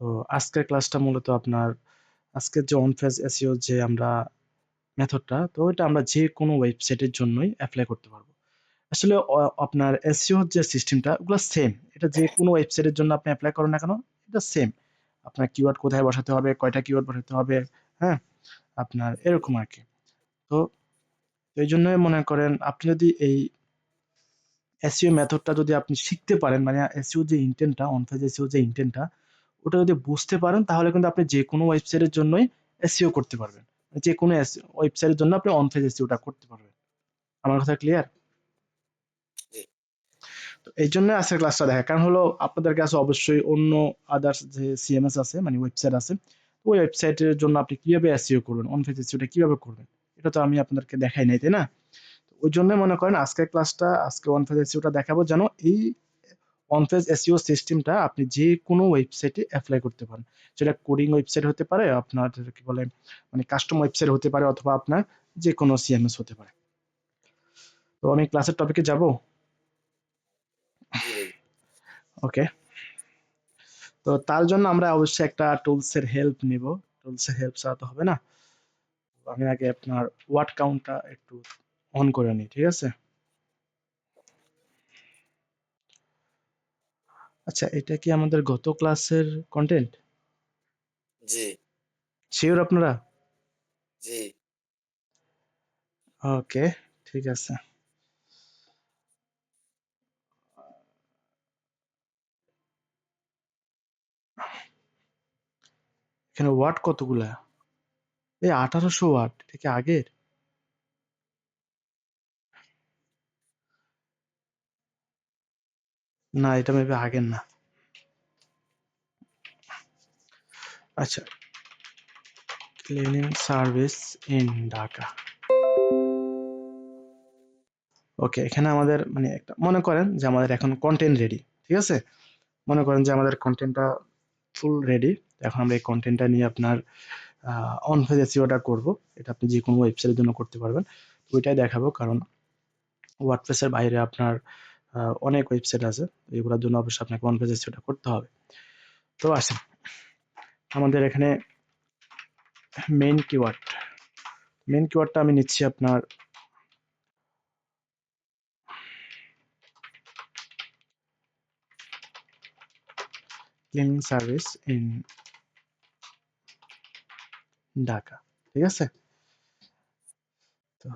তো আজকের ক্লাসটা মূলত আপনার, আজকের যে অন ফেজ এসইও যে আমরা মেথডটা, তো এটা আমরা যে কোনো ওয়েবসাইটের জন্যই অ্যাপ্লাই করতে পারব। আসলে আপনার এসইও যে সিস্টেমটা ওগুলো সেম এটা যে কোনো ওয়েবসাইটের জন্য আপনি অ্যাপ্লাই করেন না কেন, এটা সেম আপনার কিওয়ার্ড কোথায় বসাতে হবে, কয়টা কিওয়ার্ড বসাতে হবে হ্যাঁ? আপনার এরকম আর কি। তো এই জন্যই মনে করেন, আপনি যদি এই এসইও মেথডটা যদি আপনি শিখতে পারেন মানে এসইও যে ইন্টেন্টটা অন পেজ এসইও যে ইন্টেন্টটা ওটা যদি বুঝতে পারেন তাহলে কিন্তু আপনি যে কোনো ওয়েবসাইটের জন্যই এসইও করতে পারবেন। যে কোনো ওয়েবসাইটের জন্য আপনি অন পেজ এসইওটা করতে পারবেন। আমার কথা ক্লিয়ার তো এই জন্য আজকের ক্লাসটা দেখা। কারণ হলো আপনাদের কাছে অবশ্যই অন্য আদার্স যে সিএমএস আছে মানে ওয়েবসাইট আছে ওই ওয়েবসাইটের জন্য আপনি কীভাবে এসিও করবেন? অন পেজ এসইওটা কীভাবে করবেন? এটা তো আমি আপনাদেরকে দেখাই নাই তাই না? তো ওই জন্য মনে করেন আজকের ক্লাসটা আজকে অন পেজ এসইওটা দেখাবো যেন এই অন পেজ এসইও সিস্টেমটা আপনি যে কোনো ওয়েবসাইটে অ্যাপ্লাই করতে পারেন। সেটা কোডিং ওয়েবসাইট হতে পারে আপনার কি বলে মানে কাস্টম ওয়েবসাইট হতে পারে অথবা আপনার যে কোনো সিএমএস হতে পারে। তো আমি ক্লাসের টপিকে যাব? ওকে তো তার জন্য আমরা অবশ্যই একটা টুলসের হেল্প নিব। টুলসের হেল্প ছাড়া তো হবে না। আমি আগে আপনার ওয়ার্ড কাউন্টটা একটু অন করে নিই ঠিক আছে? আচ্ছা এটা কি আমাদের গত ক্লাসের কন্টেন্ট জি। শিওর আপনারা? জি। ওকে ঠিক আছে। এখানে ওয়াট কতগুলা? এই আঠারোশো ওয়াট এটা কি আগের? না, এটা মেবি আগের না। আচ্ছা। Cleaning service in Dhaka okay এখানে আমাদের মানে একটা, মনে করেন যে আমাদের এখন কন্টেন্ট রেডি ঠিক আছে? মনে করেন যে আমাদের কন্টেন্টটা ফুল রেডি এখন আমরা এই কন্টেন্টটা নিয়ে আপনার অন পেজ এসইওটা করব। এটা আপনি যে কোনো ওয়েবসাইটের জন্য করতে পারবেন। ওইটাই দেখাবো, কারণ ওয়ার্ডপ্রেসের বাইরে আপনার অনেক ওয়েবসাইট আছে এগুলোর জন্য অবশ্যই আপনাকে অন পেজ এসইওটা করতে হবে। তো আসেন আমাদের এখানে মেইন কিওয়ার্ড মেইন কিওয়ার্ডটা আমি নিচ্ছি আপনার সার্ভিস ইন ঢাকা ঠিক আছে? তো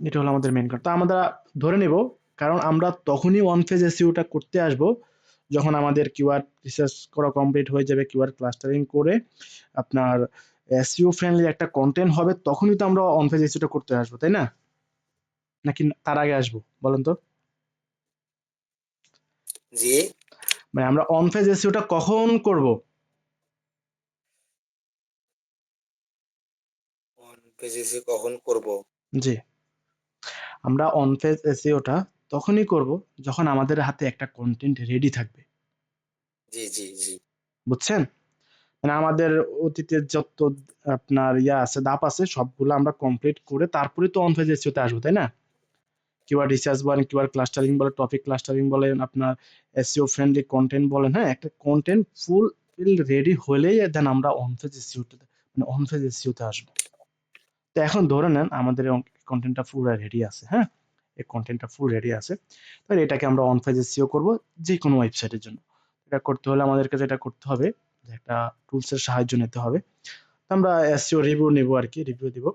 এটা হলো আমাদের মেন মেইন তো আমরা ধরে নেব কারণ আমরা তখনই ওয়ান ফেজ এসইওটা করতে আসব যখন আমাদের কিওয়ার্ড রিসার্চ করা কমপ্লিট হয়ে যাবে কিওয়ার্ড ক্লাস্টারিং করে আপনার এসইও ফ্রেন্ডলি একটা কন্টেন্ট হবে তখনই তো আমরা অন ফেজ এসইওটা করতে আসব তাই না? নাকি তার আগে আসব বলেন তো? জি। মানে আমরা অন ফেজ এসইওটা কখন করব? অন পেজেসি কখন করব? জি। আমরা অন পেজ এসইওটা তখনই করব যখন আমাদের হাতে একটা কন্টেন্ট রেডি থাকবে। জি জি জি। বুঝছেন? মানে আমাদের অতীতের যত আপনার ইয়া আছে দাপ আছে সবগুলো আমরা কমপ্লিট করে তারপরে তো অন পেজ এসইওতে আসব তাই না? কিওয়ার্ড রিসার্চ বলেন কিওয়ার্ড ক্লাস্টারিং বলেন টপিক ক্লাস্টারিং বলেন আপনার এসইও ফ্রেন্ডলি কন্টেন্ট বলেন হ্যাঁ? একটা কন্টেন্ট ফুল রেডি হলেই দেন আমরা অন পেজ এসইওতে মানে অন পেজ এসইওতে আসব। তো এখন ধরে নেন আমাদের কন্টেন্টটা পুরো রেডি আছে হ্যাঁ? এই কন্টেন্টটা ফুল রেডি আছে। তাহলে এটাকে আমরা অন পেজ এসইও করব যে কোনো ওয়েবসাইটের জন্য। এটা করতে হলে আমাদেরকে যেটা করতে হবে একটা টুলসের সাহায্য নিতে হবে। তো আমরা এসইও রিভিউ নিব আর কি রিভিউ দিব।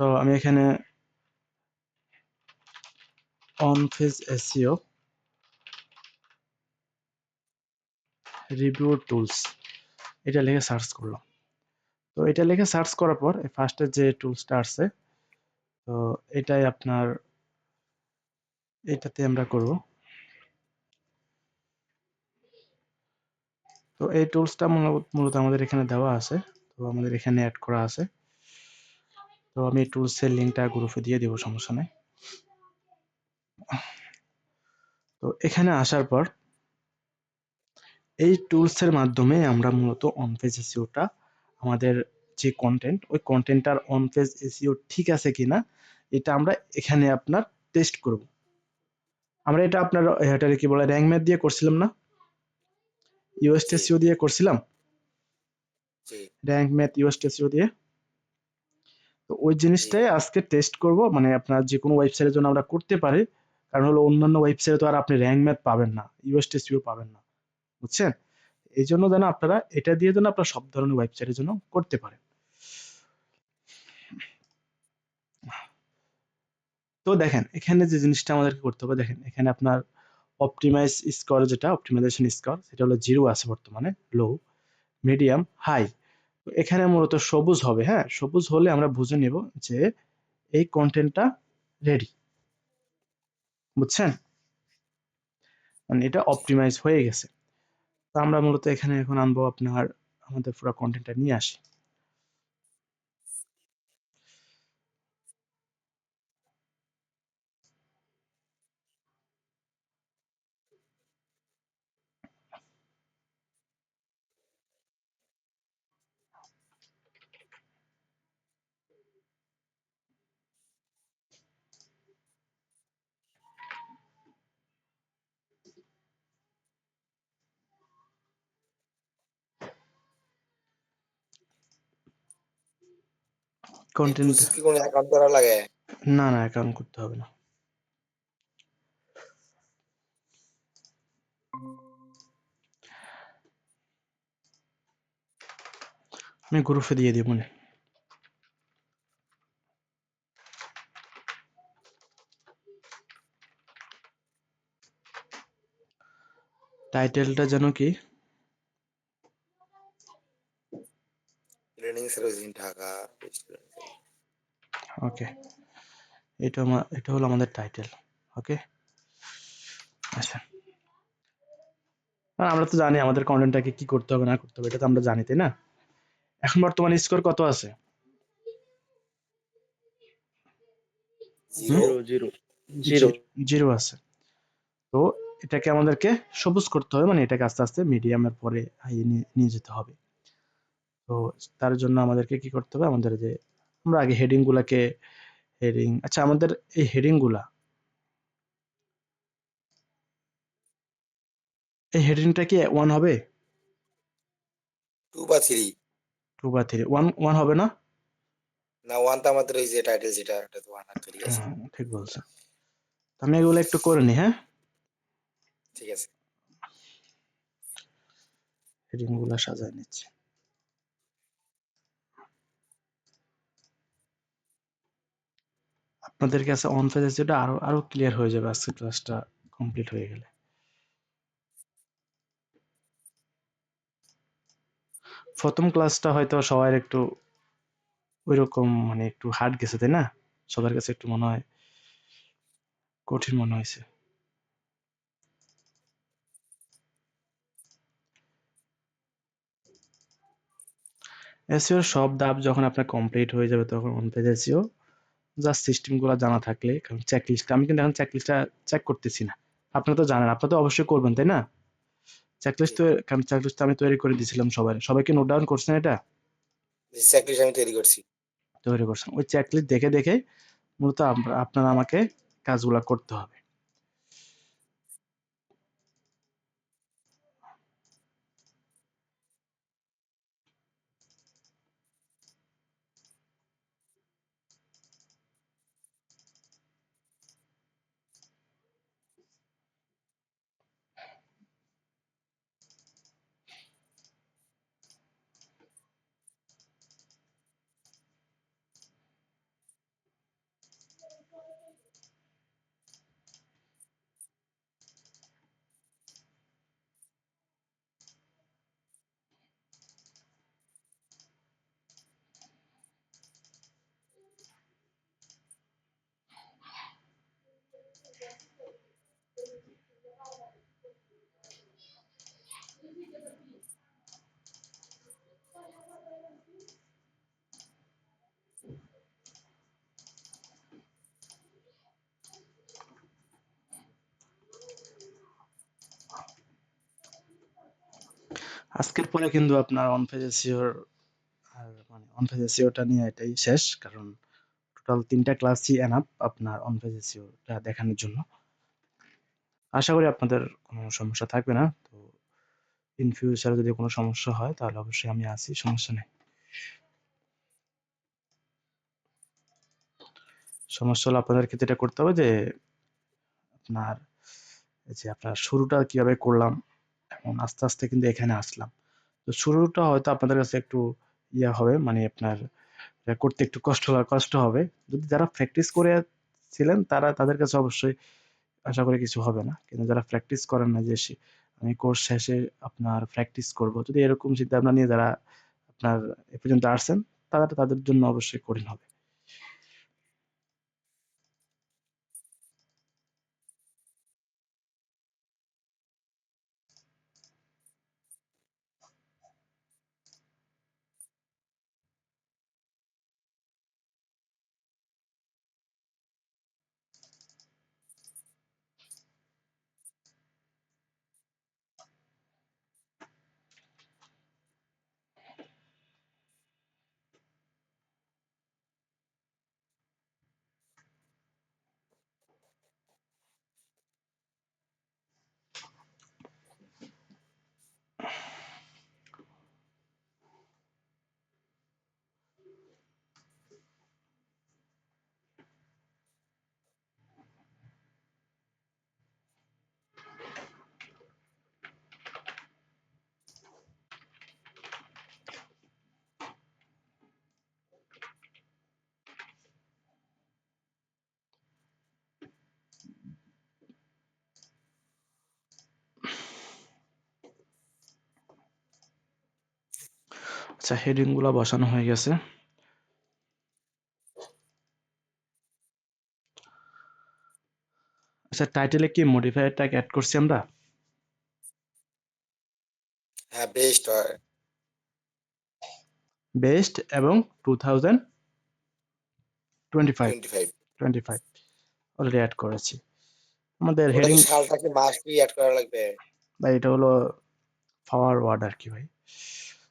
তো আমি এখানে on page SEO review tools এটা লিখে সার্চ করলাম। তো এটা লিখে সার্চ করার পর ফার্স্টে যে টুলসটা আসছে তো এটাই আপনার, এটাতে আমরা করব। তো এই টুলসটা মূলত আমাদের এখানে দেওয়া আছে। তো আমাদের এখানে অ্যাড করা আছে। তো আমি টুলসের লিঙ্কটা গ্রুপে দিয়ে দেবো, সমস্যা নেই। তো এখানে আসার পর এই টুলসের মাধ্যমে আমরা মূলত অন পেজ এসইওটা আমাদের যে কন্টেন্ট ওই কন্টেন্টটার অন পেজ এসইও ঠিক আছে কিনা এটা আমরা এখানে আপনার টেস্ট করব। আমরা এটা আপনার এটা কি বলে র্যাঙ্ক ম্যাথ দিয়ে করছিলাম না? ইউএসটি জি। এসইও দিয়ে করছিলাম? জি, র্যাঙ্ক ম্যাথ ইউএসটি এসইও দিয়ে। তো ওই জিনিসটাই আজকে টেস্ট করব মানে আপনার যে কোনো ওয়েবসাইটের জন্য আমরা করতে পারি। কারণ হলো অন্যান্য ওয়েবসাইটে তো আর আপনি র্যাঙ্ক ম্যাথ পাবেন না ইউএসটি এসইও পাবেন না বুঝছেন? এই জন্য যেন আপনারা এটা দিয়ে যেন আপনারা সব ধরনের ওয়েবসাইটের জন্য করতে পারেন। তো দেখেন, এখানে যে জিনিসটা আমাদেরকে করতে হবে, দেখেন, এখানে আপনার অপটিমাইজ স্কোর যেটা অপটিমাইজেশন স্কোর সেটা হলো জিরো আছে বর্তমানে লো মিডিয়াম হাই এখানে মূলত সবুজ হবে হ্যাঁ? সবুজ হলে আমরা বুঝে নেব যে এই কন্টেন্টটা রেডি বুঝছেন? মানে এটা অপটিমাইজ হয়ে গেছে। তো আমরা মূলত এখানে এখন আনব আপনার, আমাদের পুরো কন্টেন্টটা নিয়ে আসি। কন্টেন্ট টুলস কি কোনো অ্যাকাউন্ট করা লাগে? না না অ্যাকাউন্ট করতে হবে না। আমি গ্রুপে দিয়ে দিব মনে টাইটেলটা যেন কি? Training service in Dhaka okay এটা আমার এটা হলো আমাদের টাইটেল ওকে আচ্ছা। আর আমরা তো জানি আমাদের কন্টেন্টটাকে কি করতে হবে না করতে হবে এটা তো আমরা জানি তাই না? এখন বর্তমানে স্কোর কত আছে? জিরো আছে। তো এটাকে আমাদেরকে সবুজ করতে হবে মানে এটাকে আস্তে আস্তে মিডিয়ামের পরে নিয়ে যেতে হবে। তো তার জন্য আমাদেরকে কি করতে হবে আমাদের যে আমরা আগে হেডিং গুলাকে হেডিং আচ্ছা আমাদের এই হেডিংগুলা এই হেডিংটা কি ওয়ান হবে? টু বা থ্রি টু বা থ্রি ওয়ান ওয়ান হবে না? না ওয়ান তো আমাদের ওই যে টাইটেল যেটা এটা তো ওয়ান আর ঠিক আছে। ঠিক বলছেন তো আমি এগুলো একটু করে নিই হ্যাঁ? ঠিক আছে। হেডিংগুলা সাজায় নিচ্ছি। আপনাদের কাছে অন পেজ যেটা আরও আরও ক্লিয়ার হয়ে যাবে আজকে ক্লাসটা কমপ্লিট হয়ে গেলে। প্রথম ক্লাসটা হয়তো সবার একটু ওইরকম মানে একটু হার্ড গেছে, তাই না? সবার কাছে একটু মনে হয় কঠিন মনে হয়েছে। এসিওর সব ধাপ যখন আপনার কমপ্লিট হয়ে যাবে তখন অন পেজ এসিও জাস্ট সিস্টেমগুলো জানা থাকলে কারণ চেকলিস্ট আমি কিন্তু এখন চেকলিস্টটা চেক করতেছি না। আপনারা তো জানেন আপনারা তো অবশ্যই করবেন তাই না? চেকলিস্ট তো কারণ চেকলিস্ট আমি তৈরি করে দিয়েছিলাম সবাই সবাইকে নোট ডাউন করছেন এটা? চেকলিস্ট আমি তৈরি করছি। তৈরি করছেন। ওই চেকলিস্ট দেখে দেখে মূলত আপ- আপনারা আমাকে কাজগুলো করতে হবে। আজকের পরে কিন্তু আপনার অন আর মানে নিয়ে এটাই শেষ, কারণ টোটাল তিনটা ক্লাসই আপনার দেখানোর জন্য। আশা করি আপনাদের কোনো সমস্যা থাকবে না, তো ইন ফিউচারে যদি কোনো সমস্যা হয়, তাহলে অবশ্যই আমি আছি, সমস্যা নেই। সমস্যা হলে আপনাদের ক্ষেত্রে এটা করতে হবে যে, আপনার যে আপনার শুরুটা কীভাবে করলাম এখন আস্তে আস্তে কিন্তু এখানে আসলাম। তো শুরুটা হয়তো আপনাদের কাছে একটু ইয়া হবে মানে আপনার করতে একটু কষ্ট কষ্ট হবে। যদি যারা প্র্যাকটিস করে ছিলেন, তারা তাদের কাছে অবশ্যই আশা করি কিছু হবে না। কিন্তু যারা প্র্যাকটিস করেন না, যে আমি কোর্স শেষে আপনার প্র্যাকটিস করব। যদি এরকম চিন্তা ভাবনা নিয়ে যারা আপনার এ পর্যন্ত আসছেন তারা তাদের জন্য অবশ্যই কঠিন হবে। আচ্ছা হেডিংগুলা বসানো হয়ে গেছে। আচ্ছা টাইটেলে কি মডিফায়ার ট্যাগ অ্যাড করছি আমরা? হ্যাঁ বেস্ট বেস্ট এবং two thousand twenty five twenty five twenty five already add করেছি আমাদের হেডিং সালটাকে মাস্টলি অ্যাড করা লাগবে? ভাই এটা হলো পাওয়ার ওয়ার্ড আর কি ভাই।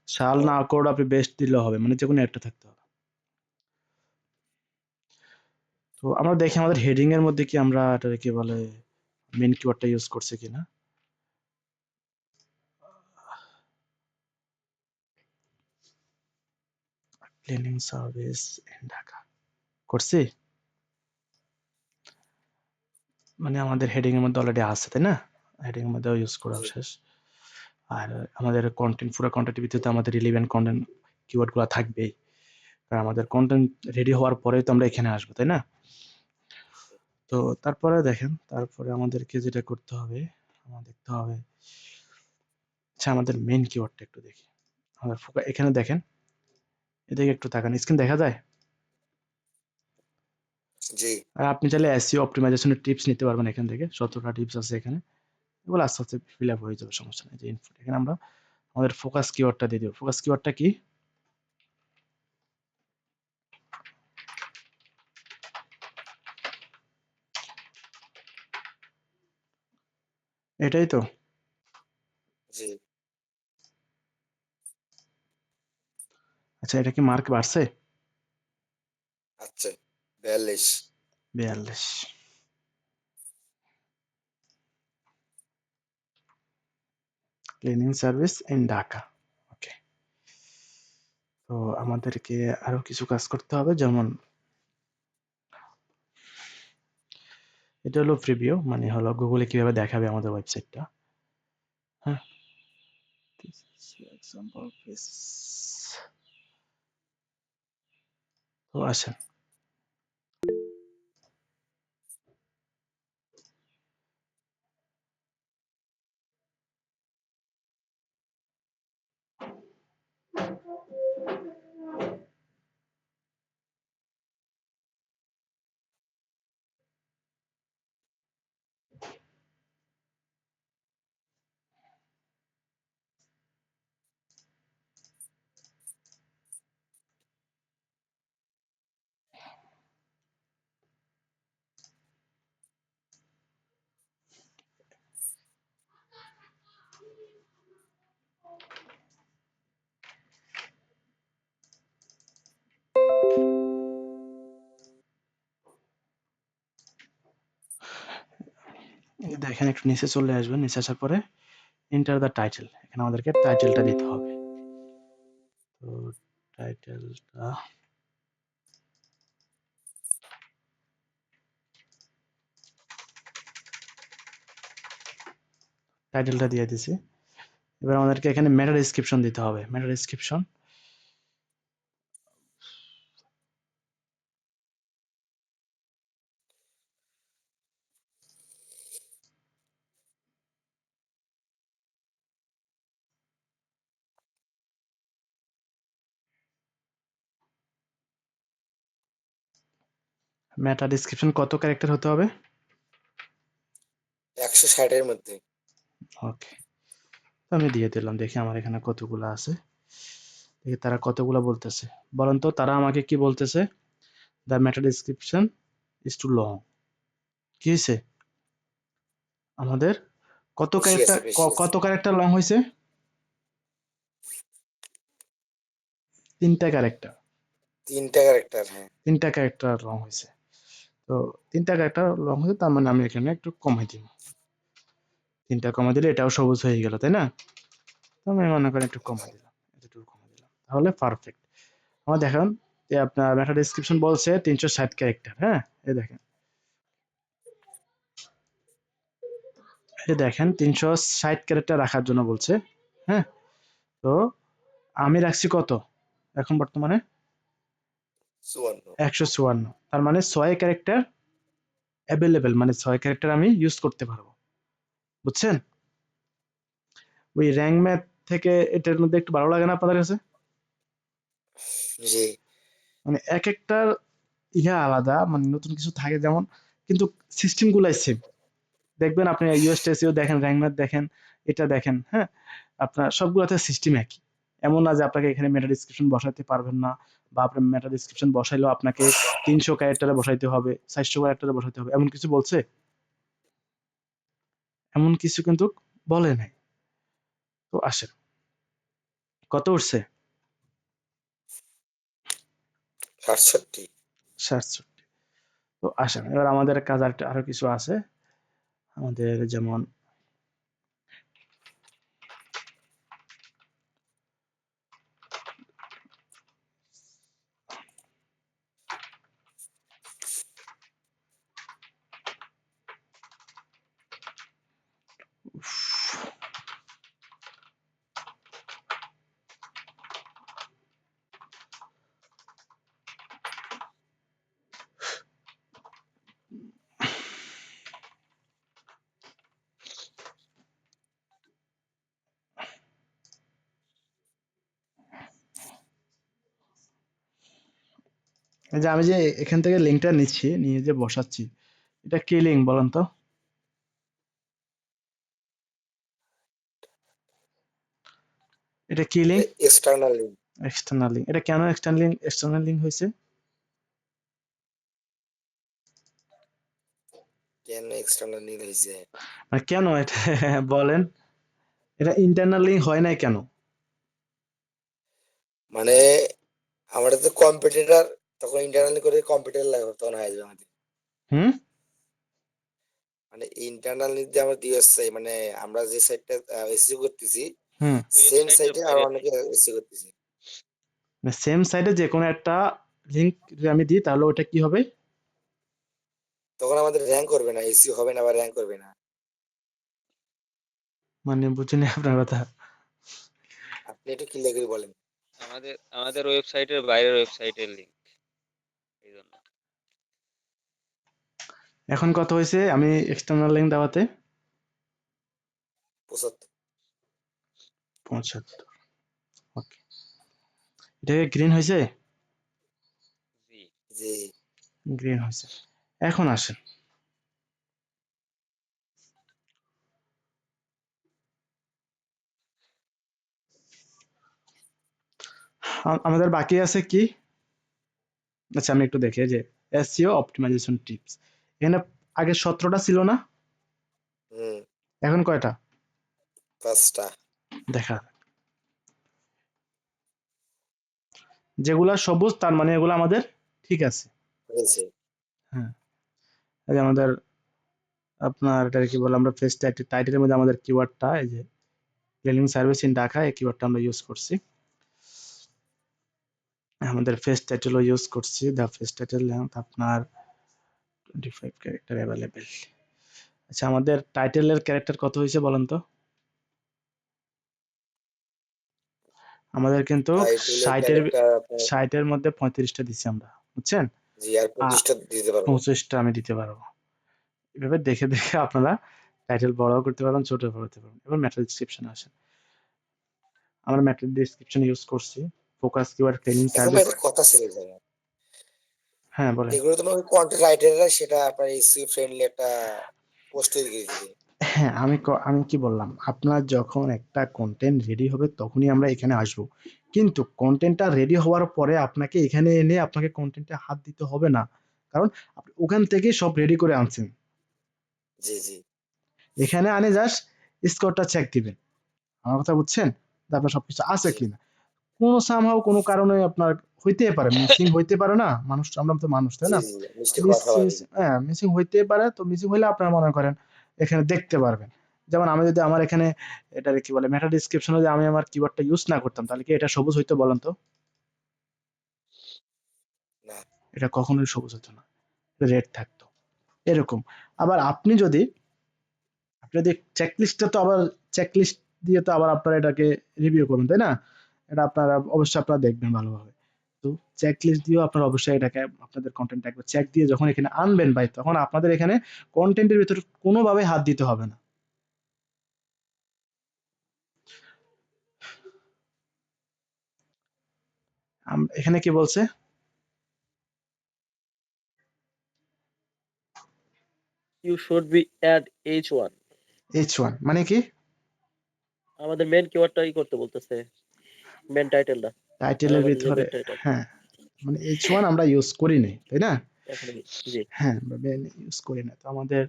শাল না কোড আপনি বেস্ট দিলেও হবে মানে যে কোনো একটা থাকতে হবে। তো আমরা দেখি আমাদের হেডিং এর মধ্যে কি আমরা এটা কি বলে মেন কিওয়ার্ডটা ইউজ করছে কিনা। ক্লিনিং সার্ভিস ইন ঢাকা করছি? মানে আমাদের হেডিং এর মধ্যে অলরেডি আছে তাই না? হেডিং এর মধ্যেও ইউজ করা। শেষ। আর আমাদের কন্টেন্ট পুরো কন্টেন্টের ভিতরে আমাদের রিলিভেন্ট কন্টেন্ট কিওয়ার্ডগুলো থাকবেই। কারণ আমাদের কন্টেন্ট রেডি হওয়ার পরেই তো আমরা এখানে আসব তাই না? তো তারপরে দেখেন তারপরে আমাদেরকে যেটা করতে হবে আমার দেখতে হবে আচ্ছা আমাদের মেন কিওয়ার্ডটা একটু দেখি। আমাদের ফোকা এখানে দেখেন এদিকে একটু তাকান স্ক্রিন দেখা যায়? জি। আর আপনি চাইলে এসইও অপটিমাইজেশনের টিপস নিতে পারবেন এখান থেকে সতেরোটা টিপস আছে এখানে। এগুলো আস্তে আস্তে ফিল আপ হয়ে যাবে সমস্যা নেই যে ইনপুট এখানে আমরা আমাদের ফোকাস কিওয়ার্ডটা দিয়ে দেবো। ফোকাস কিওয়ার্ডটা কি? এটাই তো? আচ্ছা এটা কি মার্ক বাড়ছে? আচ্ছা বিয়াল্লিশ। বিয়াল্লিশ। Cleaning service in Dhaka okay তো আমাদেরকে আরও কিছু কাজ করতে হবে, যেমন এটা হলো প্রিভিউ মানে হলো গুগলে কীভাবে দেখাবে আমাদের ওয়েবসাইটটা হ্যাঁ. তো আসেন। দেখেন একটু নিচে চলে আসবেন নিচে আসার পরে এন্টার দ্য টাইটেল এখানে আমাদেরকে টাইটেলটা দিতে হবে। তো টাইটেলটা টাইটেলটা দিয়ে দিছি। এবার আমাদেরকে এখানে মেটা ডেসক্রিপশন দিতে হবে। মেটা ডেসক্রিপশন মেটা ডেসক্রিপশন কত ক্যারেক্টার হতে হবে? একশো ষাটের মধ্যে। ওকে আমি দিয়ে দিলাম দেখি আমার এখানে কতগুলো আছে। দেখি তারা কতগুলো বলতেছে। বলেন তো তারা আমাকে কি বলতেছে? The meta description is too long কি হয়েছে আমাদের কত ক্যারেক্টার। কত ক্যারেক্টার লং হয়েছে তিনটা ক্যারেক্টার তিনটা ক্যারেক্টার হ্যাঁ। তিনটা ক্যারেক্টার লং হয়েছে তো তিনটা ক্যারেক্টার লং হয়েছে, তার মানে আমি এখানে একটু কমাই দিব। তিনটা কমাই দিলে এটাও সবুজ হয়ে গেল, তাই না? তো আমি মনে করেন একটু কমাই দিলাম, এতটুকু কমাই দিলাম। তাহলে পারফেক্ট আমার দেখেন যে আপনার মেটা ডেসক্রিপশন বলছে তিনশো ষাট ক্যারেক্টার হ্যাঁ? এই দেখেন। দেখেন, তিনশো ষাট ক্যারেক্টার রাখার জন্য বলছে হ্যাঁ? তো আমি রাখছি কত? এখন বর্তমানে একশো চুয়ান্ন। তার মানে ছয় ক্যারেক্টার অ্যাভেলেবেল মানে ছয় ক্যারেক্টার আমি ইউজ করতে পারব। বুঝছেন? ওই র্যাঙ্ক ম্যাথ থেকে এটার মধ্যে একটু ভালো লাগে না আপনাদের কাছে? মানে এক একটার ইহা আলাদা মানে নতুন কিছু থাকে যেমন কিন্তু সিস্টেম গুলাই সেম দেখবেন আপনি ইউএস টেসিও দেখেন র্যাঙ্ক ম্যাথ দেখেন এটা দেখেন হ্যাঁ? আপনার সবগুলোতে সিস্টেম একই। এমন না যে আপনাকে এখানে মেটা ডিসক্রিপশন বসাতে পারবেন না বা আপনার মেটা ডিসক্রিপশন বসাইলেও আপনাকে তিনশো ক্যারেক্টারে বসাইতে হবে চারশো ক্যারেক্টারে বসাইতে হবে। এমন কিছু বলছে? এমন কিছু কিন্তু বলে নাই। তো আসেন কত উঠছে? সাতষট্টি। সাতষট্টি। তো আসেন এবার আমাদের কাজ আর আরও কিছু আছে। আমাদের যেমন যে আমি যে এখান থেকে লিঙ্কটা নিচ্ছি নিয়ে যে বসাচ্ছি এটা কি লিঙ্ক বলেন তো? এটা কি link external link external link এটা কেন এক্সটার্নাল লিঙ্ক এক্সটার্নাল লিঙ্ক হয়েছে? কেন এক্সটার্নাল লিঙ্ক হয়েছে? মানে কেন এটা? বলেন। এটা ইন্টারনাল লিঙ্ক হয় নাই কেন? মানে আমাদের তো কম্পিটিটর তখন ইন্টারনাল করে কম্পিউটার লাগবে তখন হয়ে যাবে আমাদের। হুম? মানে ইন্টারনাল দিয়ে আমরা দিয়ে আসছে মানে আমরা যে সাইটটা এসিও করতেছি হুম। সেম সাইটে আর অনেকে এসিও করতেছি। সেম সাইডে যে কোনো একটা লিঙ্ক যদি আমি দিই তাহলে ওটা কি হবে? তখন আমাদের র্যাঙ্ক করবে না এসিও হবে না বা র্যাঙ্ক করবে না। মানে বুঝিনি আপনার কথা। আপনি একটু ক্লিয়ার করে বলেন। আমাদের আমাদের ওয়েবসাইটের বাইরের ওয়েবসাইটের লিংক এই জন্য এখন কত হয়েছে? আমি এক্সটার্নাল লিঙ্ক দেওয়াতে পঁচাত্তর। পঁচাত্তর। ওকে এটা গ্রিন হয়েছে? গ্রিন হয়েছে। এখন আসেন। আমাদের বাকি আছে কি? আচ্ছা আমি একটু দেখি যে এসইও অপটিমাইজেশন টিপস এখানে আগে সতেরোটা ছিল না? এখন কয়টা? পাঁচটা। দেখা যেগুলা সবুজ তার মানে এগুলো আমাদের ঠিক আছে। হয়েছে এই যে আমাদের আপনার এটা কি বলে আমরা ফেস টাইটেলের মধ্যে আমাদের কিওয়ার্ডটা এই যে ক্লিনিং সার্ভিস ইন ঢাকা এই কিওয়ার্ডটা আমরা ইউজ করছি। আমাদের ফেস টাইটেলও ইউজ করছি। দ্য ফেস টাইটেল আপনার টোয়েন্টি ফাইভ ক্যারেক্টার অ্যাভেলেবেল আচ্ছা আমাদের টাইটেলের ক্যারেক্টার কত হয়েছে বলেন তো? আমাদের কিন্তু আপনার ষাটের মধ্যে পঁয়ত্রিশটা দিচ্ছি আমরা বুঝছেন? পঁচিশটা দিতে পারব। পঁচিশটা আমি দিতে পারব। এভাবে দেখে দেখে আপনারা টাইটেল বড় করতে পারবেন ছোট করতে পারবেন। এবার ম্যাটার ডিসক্রিপশন আসেন। আমরা ম্যাটার ডিসক্রিপশন ইউজ করছি। ফোকাস কিওয়ার্ড ট্রেনিং সার্ভিস কথা হ্যাঁ বলেন। এগুলো তোমার কন্টেন্ট রাইটাররা সেটা আপনার এসিও ফ্রেন্ডলি একটা পোস্ট করে দিবে। হ্যাঁ আমি আমি কি বললাম? আপনার যখন একটা কন্টেন্ট রেডি হবে তখনই আমরা এখানে আসব। কিন্তু কন্টেন্টটা রেডি হওয়ার পরে আপনাকে এখানে এনে আপনাকে কন্টেন্টে হাত দিতে হবে না। কারণ আপনি ওখান থেকেই সব রেডি করে আনছেন। জি জি। এখানে আনে জাস্ট স্কোরটা চেক দিবেন। আমার কথা বুঝছেন? আপনার সবকিছু আছে। কিনা? কোনো সামহাও কোনো কারণে আপনার হইতে পারে মিসিং হইতে পারে না। মানুষ আমরা তো মানুষ তাই না? মিসিং হ্যাঁ মিসিং হইতে পারে তো মিসিং হইলে আপনারা মনে করেন এখানে দেখতে পারবেন। যেমন আমি যদি আমার এখানে এটা কি বলে মেটা ডিসক্রিপশনে যদি আমি আমার কিওয়ার্ডটা ইউজ না করতাম তাহলে কি এটা সবুজ হইতো বলেন তো? এটা কখনোই সবুজ হতো না রেড থাকতো এরকম। আবার আপনি যদি আপনি যদি চেকলিস্টটা তো আবার চেকলিস্ট দিয়ে তো আবার আপনারা এটাকে রিভিউ করবেন তাই না? এটা আপনারা অবশ্যই আপনারা দেখবেন ভালোভাবে। তো চেকলিস্ট দিয়েও আপনারা অবশ্যই এটাকে আপনাদের কন্টেন্ট একবার চেক দিয়ে যখন এখানে আনবেন ভাই তখন আপনাদের এখানে কন্টেন্টের ভিতরে কোনোভাবে হাত দিতে হবে না। আম- এখানে কি বলছে? You should be add h1 H one মানে কি? আমাদের মেন কিওয়ার্ডটাই করতে বলতেছে। মেন টাইটেলটা টাইটেলের ভিতরে হ্যাঁ। মানে এইচ ওয়ান আমরা ইউজ করি নাই তাই না? হ্যাঁ আমরা মেন ইউজ করি না তো আমাদের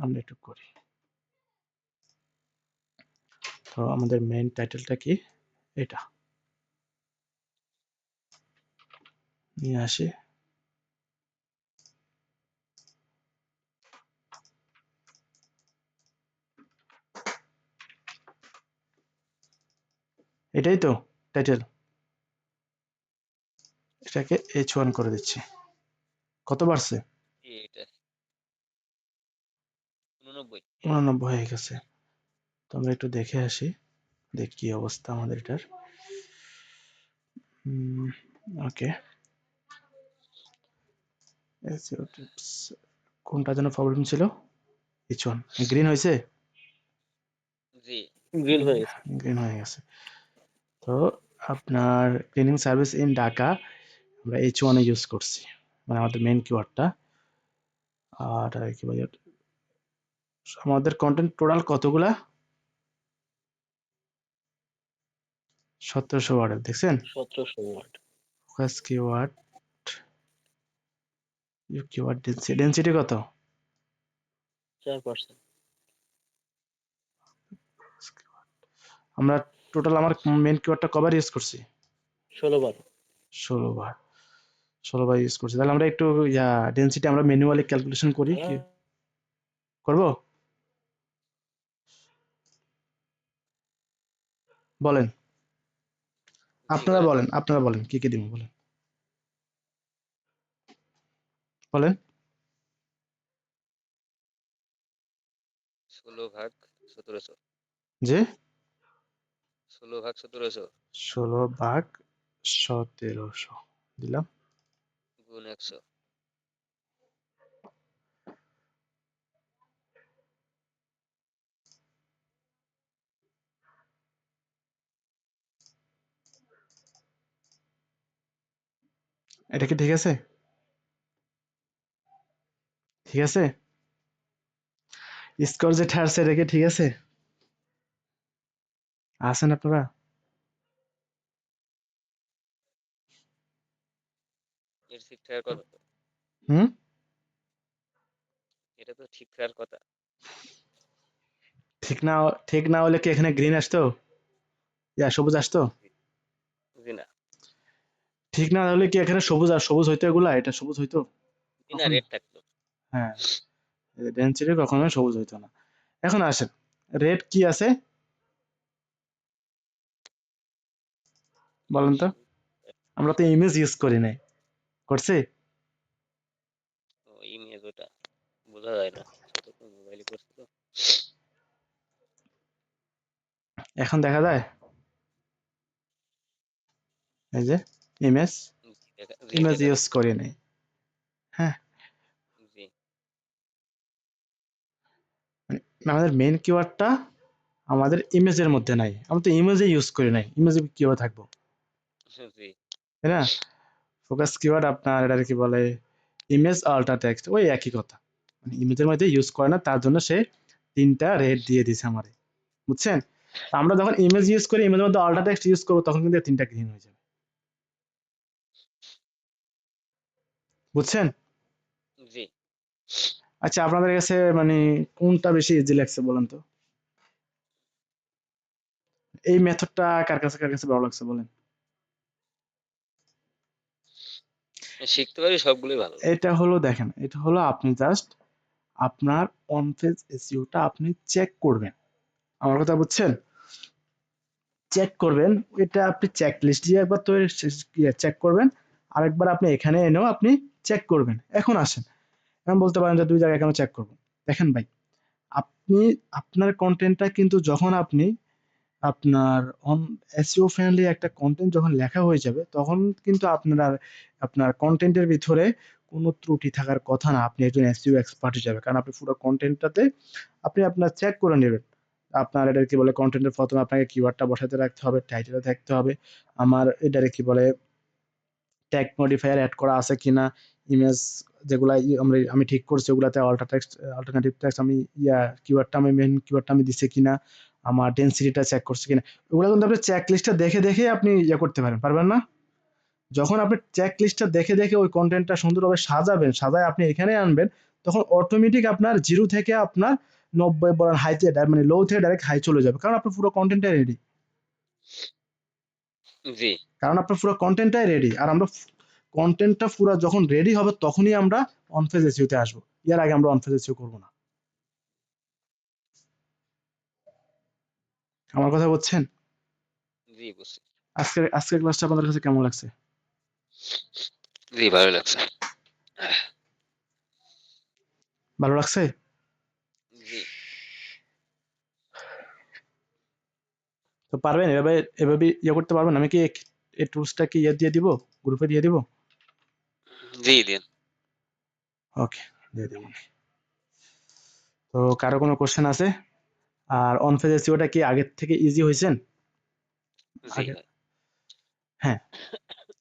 আমরা একটু করি। তো আমাদের মেন টাইটেলটা কি? এটা। নিয়ে আসি। এটাই তো টাইটেল এটাকে এইচ ওয়ান করে দিচ্ছি। কত বাড়ছে? উননব্বই। উননব্বই হয়ে গেছে। তো আমরা একটু দেখে আসি দেখ কি অবস্থা আমাদের এটার। ওকে কোনটা যেন প্রবলেম ছিল? এইচ ওয়ান গ্রিন হয়েছে? জি। গ্রিন হয়ে গেছে। গ্রিন হয়ে গেছে। তো আপনার ক্লিনিং সার্ভিস ইন ঢাকা আমরা এইচ ওয়ানে ইউজ করছি মানে আমাদের মেইন কিওয়ার্ডটা আর আর কি বলে আমাদের কন্টেন্ট টোটাল কতগুলা? সতেরোশো ওয়ার্ডের দেখছেন? সতেরোশো word focus keyword keyword density density কত? চার পার্সেন্ট আমরা টোটাল আমার মেইন কিওয়ার্ডটা কবার ইউজ করছি। ষোলো বার। ষোলো বার। ষোলো বার ইউজ করছি। তাহলে আমরা একটু ইয়া ডেন্সিটি আমরা ম্যানুয়ালি ক্যালকুলেশন করি কি? করব? বলেন। আপনারা বলেন আপনারা বলেন কি কি দিব বলেন? বলেন। ষোলো ভাগ সতেরোশো। যে? ষোলো ভাগ সতেরোশো। ষোলো ভাগ সতেরোশো দিলাম। গুণ একশো। এটা কি ঠিক আছে? ঠিক আছে? স্কোর যে ঠারছে এটা কি ঠিক আছে? আছেন আপনারা? এর ঠিক থাকার কথা হুম? এটা তো ঠিক থাকার কথা। ঠিক না ঠিক না হলে কি এখানে গ্রিন আসতো? ইয়া সবুজ আসতো? জি না ঠিক না হলে কি এখানে সবুজ আর সবুজ হইতো এগুলা? এটা সবুজ হইতো? না রেড থাকতো। হ্যাঁ। ডেন্সিটি কখনোই সবুজ হইতো না। এখন আসেন। রেড কি আছে? বলেন তো? আমরা তো ইমেজ ইউজ করি নাই। করছি? ইমেজ ওটা। বোঝা যায় না। মোবাইলে করছি তো? এখন দেখা যায়? এই যে ইমেজ ইমেজ ইউজ করি নাই। যাচ্ছে। জি। আমাদের মেইন কিওয়ার্ডটা আমাদের ইমেজের মধ্যে নাই। আমরা তো ইমেজে ইউজ করি নাই। ইমেজে কীভাবে থাকব? তাই না? ফোকাস কিওয়ার্ড আপনার কি বলে? ইমেজ আল্ট্রা টেক্সট ওই একই কথা। মানে ইমেজের মধ্যে ইউজ করে না তার জন্য সে তিনটা রেড দিয়ে দিছে আমারে। বুঝছেন? আমরা যখন ইমেজ ইউজ করি ইমেজের মধ্যে আল্ট্রা টেক্সট ইউজ করব তখন কিন্তু তিনটা গ্রিন হয়ে যাবে। বুঝছেন? জি। আচ্ছা আপনাদের কাছে মানে কোনটা বেশি ইজি লাগছে বলেন তো? এই মেথডটা কার কাছে কার কাছে ভালো লাগছে বলেন? শিখতে পারি, সবগুলোই ভালো এটা হলো, দেখেন, এটা হলো আপনি জাস্ট আপনার অন পেজ এসইওটা আপনি চেক করবেন। আমার কথা বুঝছেন? চেক করবেন, এটা আপনি চেক লিস্ট দিয়ে একবার তো চেক করবেন, আরেকবার আপনি এখানে এনেও আপনি চেক করবেন। এখন আসেন, এখন বলতে পারেন যে দুই জায়গায় কেন চেক করব? দেখেন ভাই, আপনি, আপনার কন্টেন্টটা কিন্তু যখন আপনি আপনার অন এসইও ফ্রেন্ডলি একটা কন্টেন্ট যখন লেখা হয়ে যাবে, তখন কিন্তু আপনার আর আপনার কন্টেন্টের ভিতরে কোনো ত্রুটি থাকার কথা না। আপনি একজন এসইও এক্সপার্ট যাবে কারণ আপনি পুরো কন্টেন্টটাতে আপনি আপনার চেক করে নেবেন। আপনার এটা কি বলে কন্টেন্টের প্রথমে আপনাকে কিওয়ার্ডটা বসাতে রাখতে হবে টাইটেলে থাকতে হবে। আমার এটারে কি বলে ট্যাগ মডিফায়ার অ্যাড করা আছে কিনা ইমেজ যেগুলা আমরা, আমি ঠিক করছি, ওগুলাতে অল্টার টেক্সট অল্টারনেটিভ টেক্সট আমি ইয়া কিওয়ার্ডটা আমি মেন কিওয়ার্ডটা আমি দিছি কিনা। আমার ডেনসিটিটা চেক করছে কিনা? ওগুলো কিন্তু আপনি চেক লিস্টটা দেখে দেখে আপনি ইয়ে করতে পারেন পারবেন না? যখন আপনি চেক লিস্টটা দেখে দেখে ওই কন্টেন্টটা সুন্দরভাবে সাজাবেন সাজায় আপনি এখানে আনবেন তখন অটোমেটিক আপনার জিরো থেকে আপনার নব্বই বলেন হাইতে মানে লো থেকে ডাইরেক্ট হাই চলে যাবে কারণ আপনার পুরো কন্টেন্টটাই রেডি জি। কারণ আপনার পুরো কন্টেন্টটাই রেডি আর আমরা কন্টেন্টটা পুরো যখন রেডি হবে তখনই আমরা অনফেজ এসিওতে আসব। এর আগে আমরা অনফেজ এসিও করব না। আমার কথা বলছেন জি বুঝছি। আজকে আজকের ক্লাসটা আপনাদের কাছে কেমন লাগছে? জি ভালো লাগছে। ভালো লাগছে? জি। তো পারবেন? এভাবে এভাবে ইয়ে করতে পারবেন? আমি কি এই টুলসটা কি ইয়ে দিয়ে দিব? গ্রুপে দিয়ে দিব? জি দিন। ওকে দিয়ে দিব। তো কারও কোনো কোশ্চেন আছে? আর অনফেজ এসিওটা কি আগের থেকে ইজি হয়েছেন হ্যাঁ।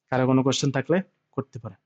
কারও কোনো কোশ্চেন থাকলে করতে পারেন।